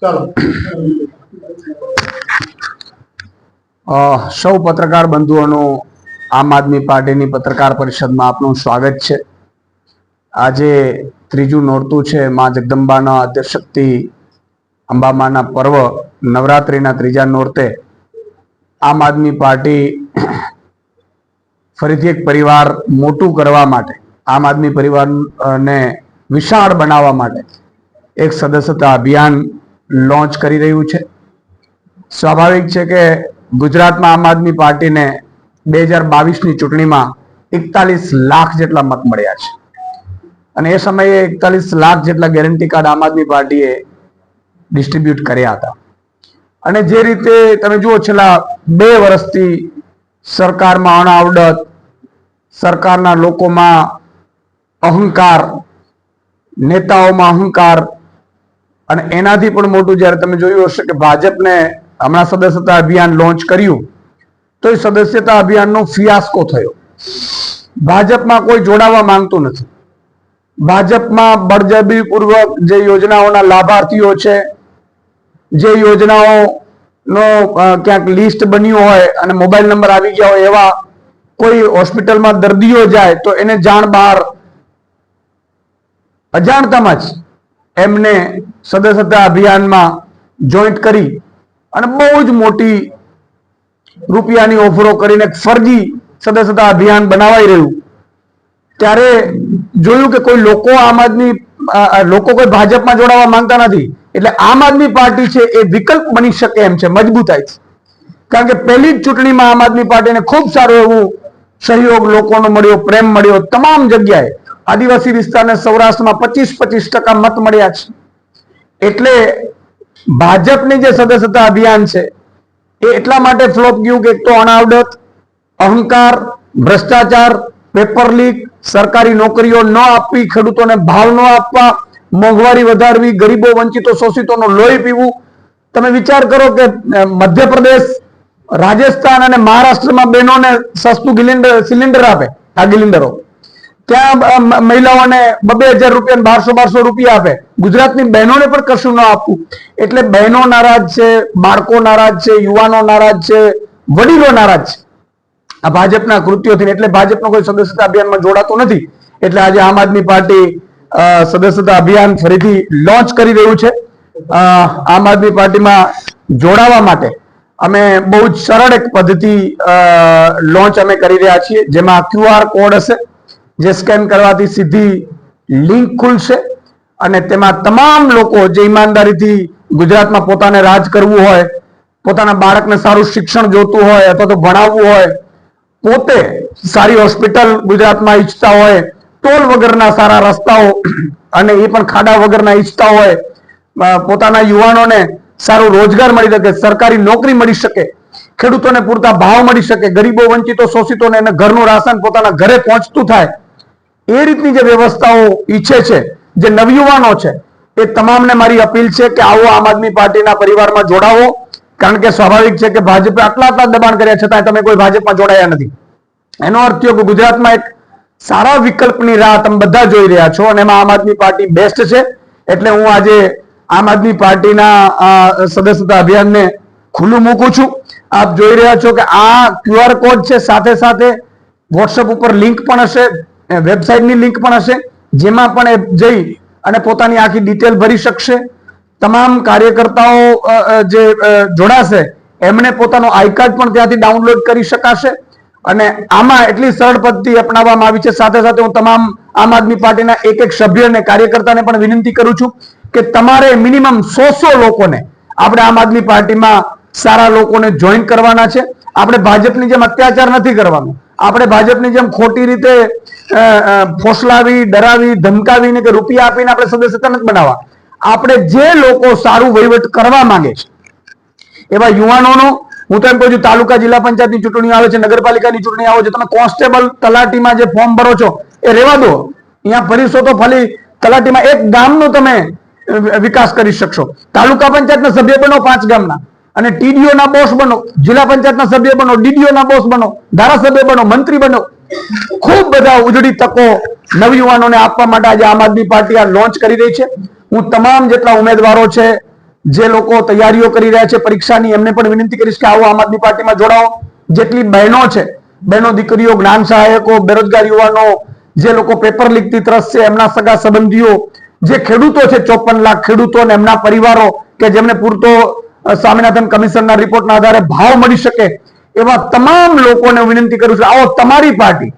સૌ પત્રકાર બંધુઓનું આમ આદમી પાર્ટીની પત્રકાર પરિષદમાં આપનું સ્વાગત છે. આજે ત્રીજું નોરતું છે મા જગદંબાના આદ્યશક્તિ અંબામાના પર્વ નવરાત્રિના ત્રીજા નોરતે આમ આદમી પાર્ટી ફરીથી એક પરિવાર મોટું કરવા માટે, આમ આદમી પરિવારને વિશાળ બનાવવા માટે એક સદસ્યતા અભિયાન લોન્ચ કરી રહ્યું છે. સ્વાભાવિક છે કે ગુજરાતમાં આમ આદમી પાર્ટીને બે હજાર બાવીસની ચૂંટણીમાં એકતાલીસ લાખ જેટલા મત મળ્યા છે. અને એ સમયે એકતાલીસ લાખ જેટલા ગેરંટી કાર્ડ આમ આદમી પાર્ટીએ ડિસ્ટ્રીબ્યુટ કર્યા હતા. અને જે રીતે તમે જુઓ છેલ્લા બે વર્ષથી સરકારમાં અણાવડત સરકારના લોકોમાં અહંકાર, નેતાઓમાં અહંકાર અને એનાથી પણ મોટું જ્યારે તમે જોયું હશે કે ભાજપને હમણાં સદસ્યતા અભિયાન લોન્ચ કર્યું, તો એ સદસ્યતા અભિયાનનો ફિયાસ્કો થયો. ભાજપમાં કોઈ જોડાવા માંગતું નથી. ભાજપમાં બળજબરીપૂર્વક જે યોજનાઓના લાભાર્થીઓ છે, જે યોજનાઓનો ક્યાંક લિસ્ટ બન્યું હોય અને મોબાઈલ નંબર આવી ગયા હોય એવા કોઈ હોસ્પિટલમાં દર્દીઓ જાય તો એને જાણ બહાર અજાણતામાં જ એમને સદસ્યતા અભિયાનમાં જોઈન્ટ કરી અને બહુ જ મોટી રૂપિયાની ઓફરો કરીને ફરજી સદસ્યતા અભિયાન બનાવાઈ રહ્યું. ત્યારે જોયું કે કોઈ લોકો આમ આદમી લોકો કોઈ ભાજપમાં જોડાવા માંગતા નથી. એટલે આમ આદમી પાર્ટી છે એ વિકલ્પ બની શકે એમ છે મજબૂતાઈ કારણ કે પહેલી જ ચૂંટણીમાં આમ આદમી પાર્ટીને ખૂબ સારું એવું સહયોગ લોકોનો મળ્યો, પ્રેમ મળ્યો, તમામ જગ્યાએ. આદિવાસી વિસ્તારને સૌરાષ્ટ્રમાં પચીસ પચીસ ટકા મત મળ્યા છે. એટલે ભાજપની જે સદસ્યતા અભિયાન છે, એ એટલા માટે ફ્લોપ ગયું કે એક તો અણાવડત અહંકાર, ભ્રષ્ટાચાર પેપર લીક સરકારી નોકરીઓ ન આપવી, ખેડૂતોને ભાવ ન આપવા, મોંઘવારી વધારવી, ગરીબો વંચિતો શોષિતોનો લોહી પીવું. તમે વિચાર કરો કે મધ્યપ્રદેશ, રાજસ્થાન અને મહારાષ્ટ્રમાં બહેનોને સસ્તું સિલિન્ડર આપે, આ ગિલિન્ડરો. ત્યાં મહિલાઓને બબે હજાર રૂપિયા બારસો બારસો રૂપિયા આપે. ગુજરાતની બહેનોને પણ કશું ન આપવું. એટલે બહેનો નારાજ છે, બાળકો નારાજ છે, યુવાનો નારાજ છે, વડીલો નારાજ છે. આ ભાજપના કૃત્યોથી એટલે ભાજપનો કોઈ સદસ્યતા અભિયાનમાં જોડાતો નથી. એટલે આજે આમ આદમી પાર્ટી સદસ્યતા અભિયાન ફરીથી લોન્ચ કરી રહ્યું છે. આમ આદમી પાર્ટીમાં જોડાવા માટે. અમે બહુ જ સરળ એક પદ્ધતિ લોન્ચ અમે કરી રહ્યા છીએ, જેમાં ક્યુઆર કોડ હશે. જે સ્કેન કરવાથી સીધી લિંક ખુલશે અને તેમાં તમામ લોકો જે ઈમાનદારીથી ગુજરાતમાં પોતાને રાજ કરવું હોય, પોતાના બાળકને સારું શિક્ષણ જોતું હોય અથવા તો ભણાવવું હોય, પોતે સારી હોસ્પિટલ ગુજરાતમાં ઈચ્છતા હોય, ટોલ વગરના સારા રસ્તાઓ અને એ પણ ખાડા વગરના ઈચ્છતા હોય પોતાના યુવાનોને સારો રોજગાર મળી શકે, સરકારી નોકરી મળી શકે, ખેડૂતોને પૂરતા ભાવ મળી શકે, ગરીબો વંચિતો શોષિતોને એને ઘરનું રાશન પોતાના ઘરે પહોંચતું થાય એ રીતની જે વ્યવસ્થાઓ ઈચ્છે છે, જે નવયુવાનો છે, એ તમામને મારી અપીલ છે કે આવો આમ આદમી પાર્ટીના પરિવારમાં જોડાવો. કારણ કે સ્વાભાવિક છે કે ભાજપે આટલા આટલા દબાણ કર્યા છતાં તમે કોઈ ભાજપમાં જોડાયા નથી. એનો અર્થ થયો કે ગુજરાતમાં એક સારા વિકલ્પની રાહ તમે બધા જોઈ રહ્યા છો અને એમાં આમ આદમી પાર્ટી બેસ્ટ છે. એટલે હું આજે આમ આદમી પાર્ટીના સદસ્યતા અભિયાનને ખુલ્લું મૂકું છું. આપ જોઈ રહ્યા છો કે આ ક્યુઆર કોડ છે સાથે સાથે વોટ્સઅપ ઉપર લિંક પણ હશે. વેબસાઇટની લિંક પણ હશે, જેમાં પણ એ જઈ અને પોતાની આખી ડિટેલ ભરી શકશે. તમામ કાર્યકર્તાઓ જે જોડાશે એમણે પોતાનો આઈ કાર્ડ પણ ત્યાંથી ડાઉનલોડ કરી શકાશે. અને આમાં એટલી સરળ પદ્ધતિ અપનાવવામાં આવી છે. સાથે સાથે હું તમામ આમ આદમી પાર્ટીના એક એક સભ્ય અને કાર્યકર્તાને પણ વિનંતી કરું છું કે તમારે મિનિમમ સો સો લોકોને, આપણે આમ આદમી પાર્ટીમાં સારા લોકોને જોઈન કરવાના છે. આપણે ભાજપની જેમ અત્યાચાર નથી કરવાનો. આપણે ભાજપની જેમ ખોટી રીતે ફોસલાવી, ડરાવી, ધમકાવીને કે રૂપિયા આપીને આપણે સદસ્યતા નથી બનાવવા. આપણે જે લોકો સારું વહીવટ કરવા માંગે છે, એવા યુવાનોનો, હું તો એમ કહું છું, તાલુકા જિલ્લા પંચાયતની ચૂંટણી આવે છે, નગરપાલિકાની ચૂંટણી આવે છે, તમે કોન્સ્ટેબલ તલાટીમાં જે ફોર્મ ભરો છો, એ રહેવા દો. અહીંયા ભરીશો તો ખાલી તલાટીમાં એક ગામનો તમે વિકાસ કરી શકશો. તાલુકા પંચાયતના સભ્ય બનો પાંચ ગામના. અને ટીડીઓના બોસ બનો, જિલ્લા પંચાયતના સભ્ય બનો, ડીડીઓના બોસ બનો, ધારાસભ્ય બનો, મંત્રી બનો ખૂબ બધા ઉજળી તકો નવયુવાનોને આપવા માટે આજે આમ આદમી પાર્ટી આ લોન્ચ કરી રહી છે. હું તમામ જેટલા ઉમેદવારો છે, જે લોકો તૈયારીઓ કરી રહ્યા છે પરીક્ષાની, એમને પણ વિનંતી કરીશ કે આવો આમ આદમી પાર્ટીમાં જોડાઓ. જેટલી બહેનો છે, બહેનો દીકરીઓ, જ્ઞાન સહાયકો, બેરોજગાર યુવાનો, જે લોકો પેપર લીકથી ત્રસ્ત છે, એમના સગા સંબંધીઓ, જે ખેડૂતો છે, ચોપન લાખ ખેડૂતો એમના પરિવારો, કે જેમને પૂરતો સ્વામિનાથન કમિશનના રિપોર્ટના આધારે ભાવ મળી શકે એવા તમામ લોકોને વિનંતી કરું છું, આવો તમારી પાર્ટી,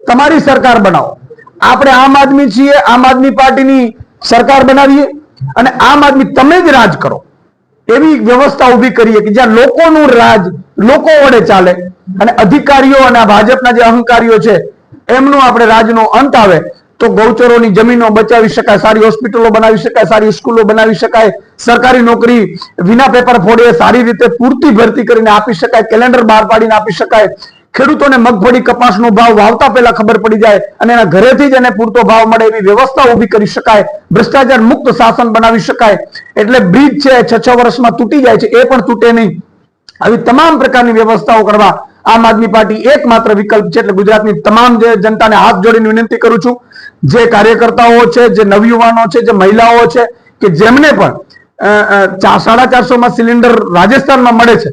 તમારી સરકાર બનાવો. આપણે આમ આદમી છીએ, આમ આદમી પાર્ટીની સરકાર બનાવીએ અને આમ આદમી તમે જ રાજ કરો. એવી વ્યવસ્થા ઊભી કરીએ કે જ્યાં લોકોનું રાજ, લોકો વડે ચાલે અને અધિકારીઓ અને ભાજપના જે અહંકારીઓ છે, એમનો આપણે રાજનો અંત આવે તો ગૌચરોની જમીનો બચાવી શકાય, સારી હોસ્પિટલો બનાવી શકાય, સારી સ્કૂલો બનાવી શકાય સરકારી નોકરી વિના પેપર ફોડીએ સારી રીતે પૂરતી ભરતી કરીને આપી શકાય કેલેન્ડર બહાર પાડીને આપી શકાય. ખેડૂતોને મગફળી કપાસનો ભાવ વાવતા પહેલા ખબર પડી જાય અને એના ઘરેથી જ એને પૂરતો ભાવ મળે એવી વ્યવસ્થા ઊભી કરી શકાય. ભ્રષ્ટાચાર મુક્ત શાસન બનાવી શકાય. એટલે બ્રિજ છે, છ છ વર્ષમાં તૂટી જાય છે, એ પણ તૂટે નહીં. આવી તમામ પ્રકારની વ્યવસ્થાઓ કરવા આમ આદમી પાર્ટી એકમાત્ર વિકલ્પ છે એટલે ગુજરાતની તમામ જે જનતાને હાથ જોડીને વિનંતી કરું છું. જે કાર્યકર્તાઓ છે, જે નવયુવાનો છે, જે મહિલાઓ છે, કે જેમને પણ અ, સાડા ચારસો માં સિલિન્ડર રાજસ્થાનમાં મળે છે.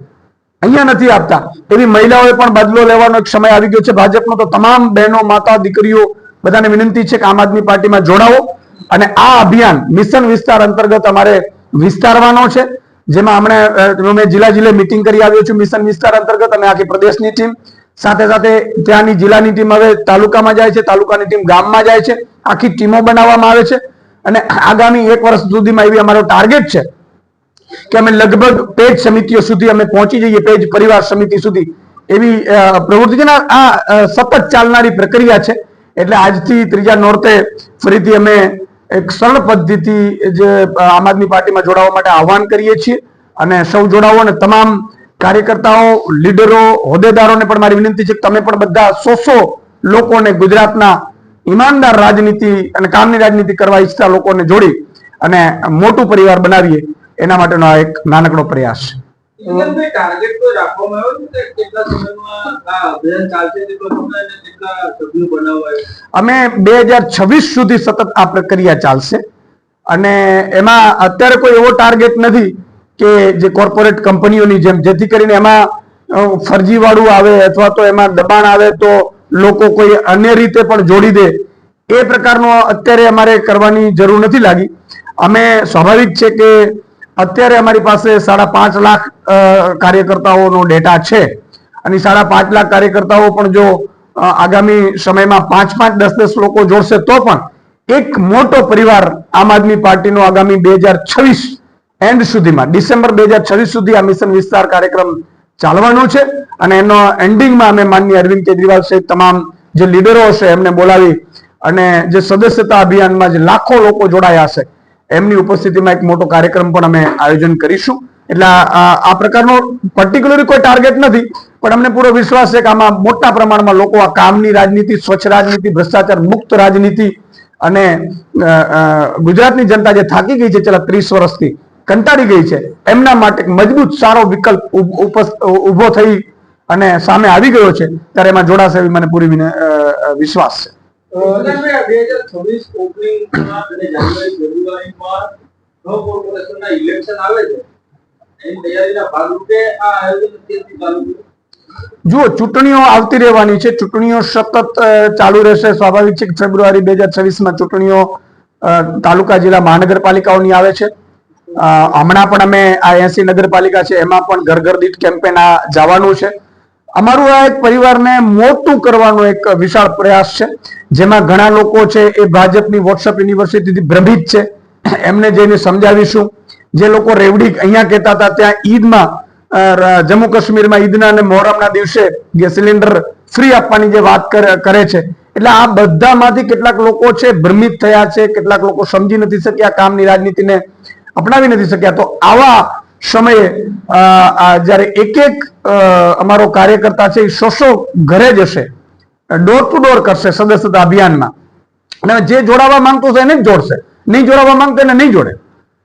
અહીંયા નથી આપતા. એવી મહિલાઓએ પણ બદલો લેવાનો એક સમય આવી ગયો છે. ભાજપનો તો તમામ બહેનો માતા દીકરીઓ બધાને વિનંતી છે કે આમ આદમી પાર્ટીમાં જોડાવો. અને આ અભિયાન મિશન વિસ્તાર અંતર્ગત અમારે વિસ્તારવાનો છે. જેમાં હમણાં મેં જિલ્લા જિલ્લે મિટિંગ કરી આવ્યો છું મિશન વિસ્તાર અંતર્ગત અને આખી પ્રદેશની ટીમ સાથે સાથે ત્યાંની જિલ્લાની ટીમ હવે તાલુકામાં જાય છે. તાલુકાની ટીમ ગામમાં જાય છે. આખી ટીમો બનાવવામાં આવે છે. અને આગામી એક વર્ષ સુધીમાં એવી અમારો ટાર્ગેટ છે કે અમે લગભગ પેજ સમિતિઓ સુધી અમે પહોંચી જઈએ, પેજ પરિવાર સમિતિ સુધી. એવી પ્રવૃત્તિ છે આ સતત ચાલનારી પ્રક્રિયા છે. એટલે આજથી ત્રીજા નોરતે ફરીથી અમે એક સરળ પદ્ધતિ જે આમ આદમી પાર્ટીમાં જોડાવા માટે આહવાન કરીએ છીએ. અને સૌ જોડાવો અને તમામ કાર્યકર્તાઓ, લીડરો, હોદ્દેદારોને પણ મારી વિનંતી છે તમે પણ બધા સો સો લોકોને ગુજરાતના ઈમાનદાર રાજનીતિ અને કામની રાજનીતિ કરવા ઈચ્છતા લોકોને જોડી અને મોટું પરિવાર બનાવીએ એના માટેનો આ એક નાનકડો પ્રયાસ? અમે બે હજાર છવ્વીસ સુધી સતત આ પ્રક્રિયા ચાલશે અને એમાં અત્યારે કોઈ એવો ટાર્ગેટ નથી કે જે કોર્પોરેટ કંપનીઓની જેમ જેથી કરીને એમાં ફરજીવાળું આવે અથવા તો એમાં દબાણ આવે તો લોકો કોઈ અન્ય રીતે પણ જોડી દે, એ પ્રકારનો અત્યારે અમારે કરવાની જરૂર નથી લાગી. અમે સ્વાભાવિક છે કે અત્યારે અમારી પાસે સાડા પાંચ લાખ કાર્યકર્તાઓનો ડેટા છે. અને સાડા પાંચ લાખ કાર્યકર્તાઓ પણ જો આગામી સમયમાં પાંચ પાંચ દસ દસ લોકો જોડશે તો પણ એક મોટો પરિવાર આમ આદમી પાર્ટીનો આગામી બે હજાર છવ્વીસ એન્ડ સુધીમાં, ડિસેમ્બર બે હજાર છવ્વીસ સુધી આ મિશન વિસ્તાર કાર્યક્રમ ચાલવાનો છે અને એનો એન્ડિંગમાં અમે માનનીય અરવિંદ કેજરીવાલ સહિત તમામ જે લીડરો હશે એમને બોલાવી અને જે સદસ્યતા અભિયાનમાં જે લાખો લોકો જોડાયા હશે એમની ઉપસ્થિતિમાં એક મોટો કાર્યક્રમ પણ અમે આયોજન કરીશું. એટલે આ પ્રકારનો પર્ટિક્યુલર કોઈ ટાર્ગેટ નથી, પણ અમને પૂરો વિશ્વાસ છે કે આમાં મોટા પ્રમાણમાં લોકો આ કામની રાજનીતિ, સ્વચ્છ રાજનીતિ, ભ્રષ્ટાચાર મુક્ત રાજનીતિ અને ગુજરાતની જનતા જે થાકી ગઈ છે છેલ્લા ત્રીસ વર્ષથી કંટાળી ગઈ છે. એમના માટે મજબૂત સારો વિકલ્પ ઊભો થઈ અને સામે આવી ગયો છે. ત્યારે એમાં જોડાશે એવી મને પૂરી વિશ્વાસ છે. જુઓ ચૂંટણીઓ આવતી રહેવાની છે. ચૂંટણીઓ સતત ચાલુ રહેશે. સ્વાભાવિક છે ફેબ્રુઆરી બે હજાર છવ્વીસમાં ચૂંટણીઓ તાલુકા જિલ્લા મહાનગરપાલિકાઓની આવે છે. હમણાં પણ અમે આ એસી નગરપાલિકા છે, એમાં પણ ઘર ઘર દીઠ કેમ્પેન આ જવાનું છે. અમારું આ એક પરિવારને મોટું કરવાનો એક વિશાળ પ્રયાસ છે, જેમાં ઘણા લોકો છે એ ભાજપની વોટ્સઅપ યુનિવર્સિટીથી ભ્રમિત છે. એમને જઈને સમજાવીશું. જે લોકો રેવડી અહીંયા કહેતા હતા, ત્યાં ઈદમાં જમ્મુ કાશ્મીરમાં ઈદના અને મોહરમના દિવસે ગેસ સિલિન્ડર ફ્રી આપવાની જે વાત કરે છે. એટલે આ બધામાંથી કેટલાક લોકો છે ભ્રમિત થયા છે, કેટલાક લોકો સમજી નથી શક્યા કામની રાજનીતિને. અપનાવી નથી શક્યા. તો આવા સમયે જ્યારે એક એક અમારો કાર્યકર્તા છે એ સો સો ઘરે જશે ડોર ટુ ડોર કરશે સદસ્યતા અભિયાનમાં. અને જે જોડાવા માંગતો છે એને જ જોડશે. નહીં જોડાવા માંગતો એને નહીં જોડે.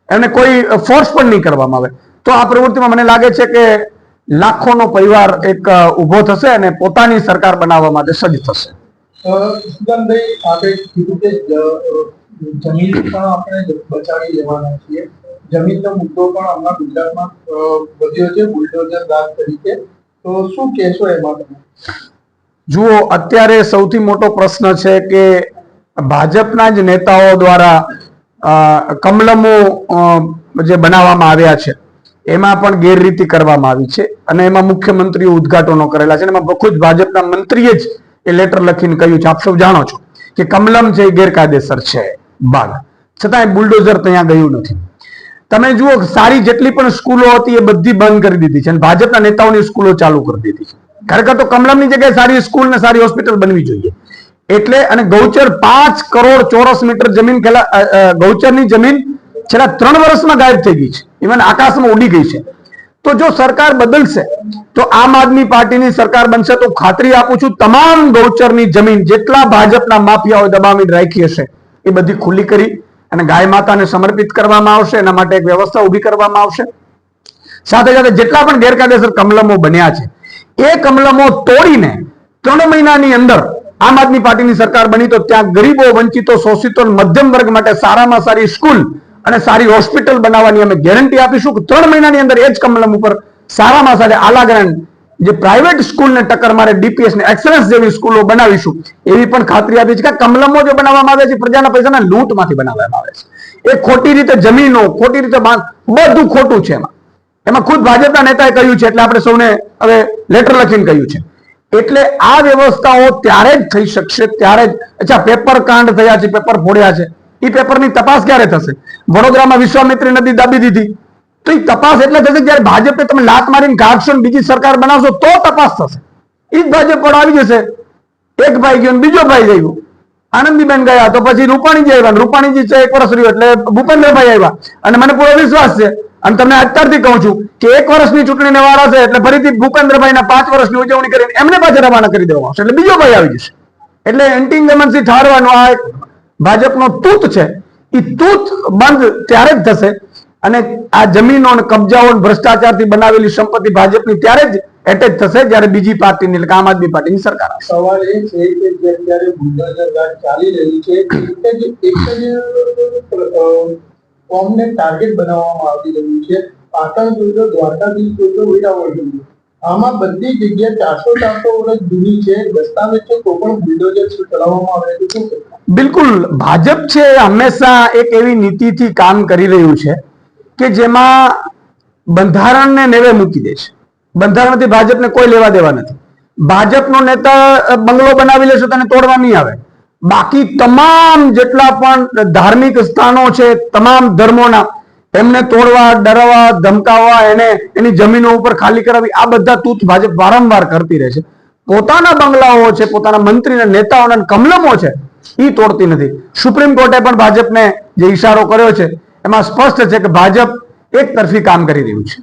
એને કોઈ ફોર્સ પણ નહીં કરવામાં આવે. તો આ પ્રવૃત્તિમાં મને લાગે છે કે લાખોનો પરિવાર એક ઊભો થશે અને પોતાની સરકાર બનાવવા માટે સજ્જ થશે. સુગંધભાઈ આપણે કીધું કે જમીન પણ આપણે બચાવી લેવાના છીએ. જમીનનો મુદ્દો પણ હમણાં ગુજરાતમાં વધ્યો છે, બુલડોઝર દાગ તરીકે. તો શું કહેશો એમાં તમે? જુઓ, અત્યારે સૌથી મોટો પ્રશ્ન છે કે ભાજપના જ નેતાઓ દ્વારા કમલમો જે બનાવવામાં આવ્યા છે, એમાં પણ ગેરરીતિ કરવામાં આવી છે અને એમાં મુખ્યમંત્રીઓ ઉદઘાટનો કરેલા છે એમાં ખુદ ભાજપના મંત્રીએ જ એ લેટર લખીને કહ્યું છે. આપ સૌ જાણો છો કે કમલમ છે એ ગેરકાયદેસર છે. બાગ છતાંય બુલડોઝર ત્યાં ગયું નથી. તમે જુઓ સારી જેટલી પણ સ્કૂલો હતી એ બધી બંધ કરી દીધી છે અને ભાજપના નેતાઓની સ્કૂલો ચાલુ કરી દીધી છે. ખરેખર તો કમલમની જગ્યાએ સારી સ્કૂલ ને સારી હોસ્પિટલ બનવી જોઈએ. એટલે અને ગૌચર પાંચ કરોડ ચોરસ મીટર જમીન ગૌચરની જમીન છેલ્લા ત્રણ વર્ષમાં ગાયબ થઈ ગઈ છે. ઇવન આકાશમાં ઉડી ગઈ છે. તો જો સરકાર બદલશે, તો આમ આદમી પાર્ટીની સરકાર બનશે તો ખાતરી આપું છું, તમામ ગૌચરની જમીન જેટલા ભાજપના માફિયાઓ દબાવી રાખી હશે એ બધી ખુલ્લી કરી અને ગાય માતાને સમર્પિત કરવામાં આવશે, એના માટે એક વ્યવસ્થા ઊભી કરવામાં આવશે. સાથે સાથે જેટલા પણ ગેરકાયદેસર કમલમો બન્યા છે, એ કમલમો તોડીને ત્રણ મહિનાની અંદર આમ આદમી પાર્ટીની સરકાર બની તો ત્યાં ગરીબો, વંચિતો, શોષિતો મધ્યમ વર્ગ માટે સારામાં સારી સ્કૂલ અને સારી હોસ્પિટલ બનાવવાની અમે ગેરંટી આપીશું. કે ત્રણ મહિનાની અંદર એ જ કમલમ ઉપર સારામાં સારી આલાગ્રાન જે પ્રાઇવેટ સ્કૂલને ટક્કર મારે ડીપીએસ ને એક્સલન્સ જેવી સ્કૂલો બનાવીશું, એવી પણ ખાતરી આપી છે કે કમલમો જે બનાવવામાં આવે છે, પ્રજાના પૈસાના લૂંટમાંથી બનાવવામાં આવે છે. એ ખોટી રીતે જમીનો, ખોટી રીતે બાંધ- ખોટું છે એમાં. એમાં ખુદ ભાજપના નેતાએ કહ્યું છે, એટલે આપણે સૌને હવે લેટર લખીને કહ્યું છે. એટલે આ વ્યવસ્થાઓ ત્યારે જ થઈ શકશે, ત્યારે જ, અચ્છા પેપર કાંડ થયા છે પેપર ફોડ્યા છે. એ પેપરની તપાસ ક્યારે થશે? વડોદરામાં વિશ્વામિત્રી નદી દાબી દીધી. તો એ તપાસ એટલે થશે જ્યારે ભાજપે તમે લાત મારીને કાઢશો બીજી સરકાર બનાવશો તો તપાસ થશે. એ જ ભાજપ પણ આવી જશે. એક ભાઈ ગયો બીજો ભાઈ ગયો આનંદીબેન ગયા તો પછી રૂપાણીજી આવ્યા રૂપાણીજી એક વર્ષ રહ્યું એટલે ભૂપેન્દ્રભાઈ આવ્યા. અને મને પૂરો વિશ્વાસ છે. અને તમને અત્યારથી કહું છું કે એક વર્ષની ચૂંટણીને વાળા છે એટલે ફરીથી ભૂપેન્દ્રભાઈના પાંચ વર્ષની ઉજવણી કરીને એમને પાછા રવાના કરી દેવામાં આવશે. એટલે બીજો ભાઈ આવી જશે. એટલે એન્ટી ઇન્કમન્સી ઠારવાનો આ ભાજપનો તૂત છે. એ તૂત બંધ ત્યારે જ થશે. અને આ જમીનો અને કબજાઓ ભ્રષ્ટાચારથી બનાવેલી સંપત્તિ ભાજપની ત્યારે જ એટેચ થશે જ્યારે બીજી પાર્ટીની એટલે આમ આદમી પાર્ટીની સરકાર સવાલ એ છે કે જે અત્યારે ચાલી રહી છે એક જ કોમને ટાર્ગેટ બનાવવામાં આવી રહ્યું છે. પાટણ જોજો દ્વારકાધીશ જોજો વેરાવળ જોજો. આમાં બધી જગ્યાએ ચારસો ચારસો વર્ષ જૂની છે દસ્તાવેજ છે તો પણ બુલડોઝર ચલાવવામાં આવે છે બિલકુલ. ભાજપ છે હંમેશા એક એવી નીતિથી કામ કરી રહ્યું છે. કે જેમાં બંધારણને નેવે મૂકી દે છે. બંધારણથી ભાજપને કોઈ લેવા દેવા નથી. ભાજપનો નેતા બંગલો બનાવી લેશે તને તોડવા નહીં આવે. બાકી તમામ જેટલા પણ ધાર્મિક સ્થાનો છે, તમામ ધર્મોના, એમને તોડવા ડરાવવા ધમકાવવા, એને, એની જમીનો ઉપર ખાલી કરાવી, આ બધા તૂત ભાજપ વારંવાર કરતી રહે છે. પોતાના બંગલાઓ છે, પોતાના મંત્રીના નેતાઓના કમલમો છે એ તોડતી નથી. સુપ્રીમ કોર્ટે પણ ભાજપને જે ઈશારો કર્યો છે એમાં સ્પષ્ટ છે કે ભાજપ એક તરફી કામ કરી રહ્યું છે.